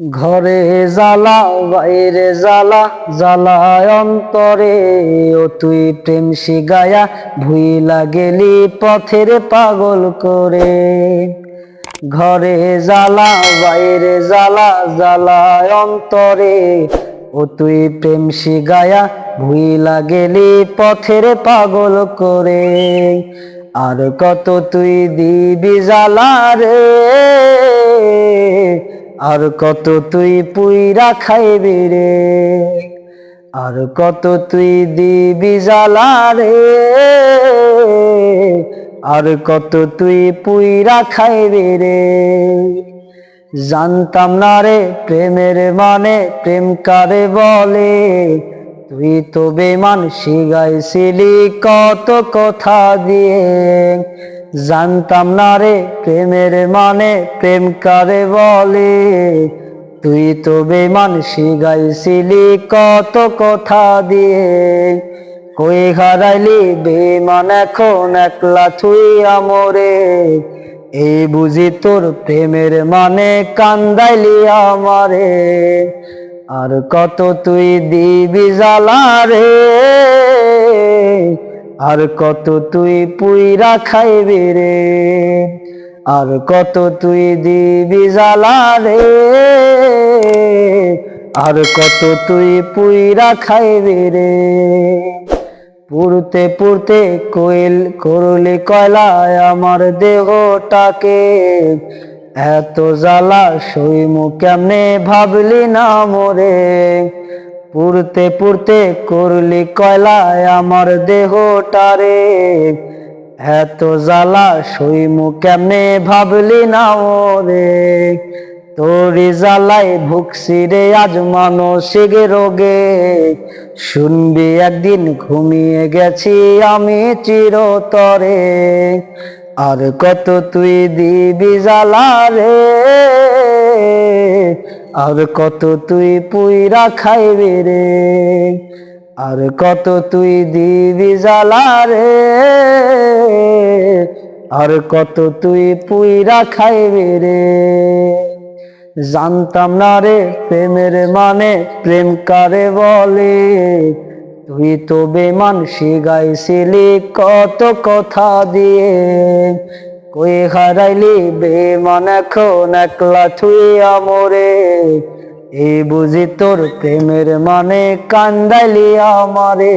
ঘরে জ্বালা, বাইরে জ্বালা, জ্বালায় অন্তরে। ও তুই প্রেম শিগায়া ভুইলা গেলি পথের পাগল করে। ঘরে জ্বালা, বাইরে জ্বালা, জ্বালায় অন্তরে। ও তুই প্রেম শিগায়া ভুইলা গেলি পথের পাগল করে। আর কত তুই দিবি জ্বালা রে? আর কত তুই পুইরা খাইবি রে? আর কত তুই দিবি জ্বালা রে? আর কত তুই পুইরা খাইবি রে? জানতাম না রে প্রেমের মানে প্রেম কারে বলে? তুই তো বেমান শিগাইছিলি কত কথা দিয়ে। জানতাম না রে প্রেমের মানে প্রেম কারে বলে। তুই তো বেমান শিগাইছিলি কত কথা দিয়ে। কই হারাইলি বেমান এখন একলা থুই আমরে। এই বুঝি তোর প্রেমের মানে কান্দাইলি আমারে। আর কত তুই দিবি জ্বালা রে? আর কত তুই পুইরা খাইবি রে? আর কত তুই দিবি জ্বালা রে? আর কত তুই পুইরা খাইবি রে? পুরতে পুরতে কোয়েল করলে কয়লায় আমার দেহটাকে। এত জ্বালা সইমু কেমনে ভাবলি না মোরে? পুরতে পুরতে করলি কয়লায় আমার দেহটারে। এত জ্বালা সইমু কেমনে ভাবলি না মোরে? তোরি জ্বালাই ভুকসি রে আজ মানসিক রোগে। শুনবি একদিন ঘুমিয়ে গেছি আমি চিরতরে। আর কত তুই দিবি জ্বালা রে? আর কত তুই পুইরা খাইবি রে? আর কত তুই দিবি জ্বালা রে? আর কত তুই পুইরা খাইবি রে? জানতাম না রে প্রেমের মানে প্রেম কারে বলে? তুই তো বেমান শিগাইছিলি কত কথা দিয়ে। কই হারাইলি বেমান, এখন একলা থুই আমরে। এই বুঝি তোর প্রেমের মানে কান্দাইলি আমারে।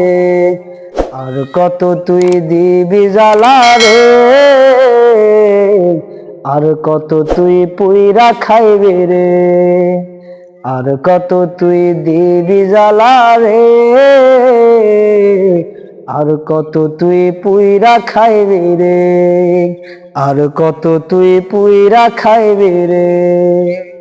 আর কত তুই দিবি জ্বালা রে। আর কত তুই পুইরা খাইবি রে। আর কত তুই দিবি জ্বালা রে? আর কত তুই পুইরা খাইবি রে? আর কত তুই পুইরা খাইবি রে?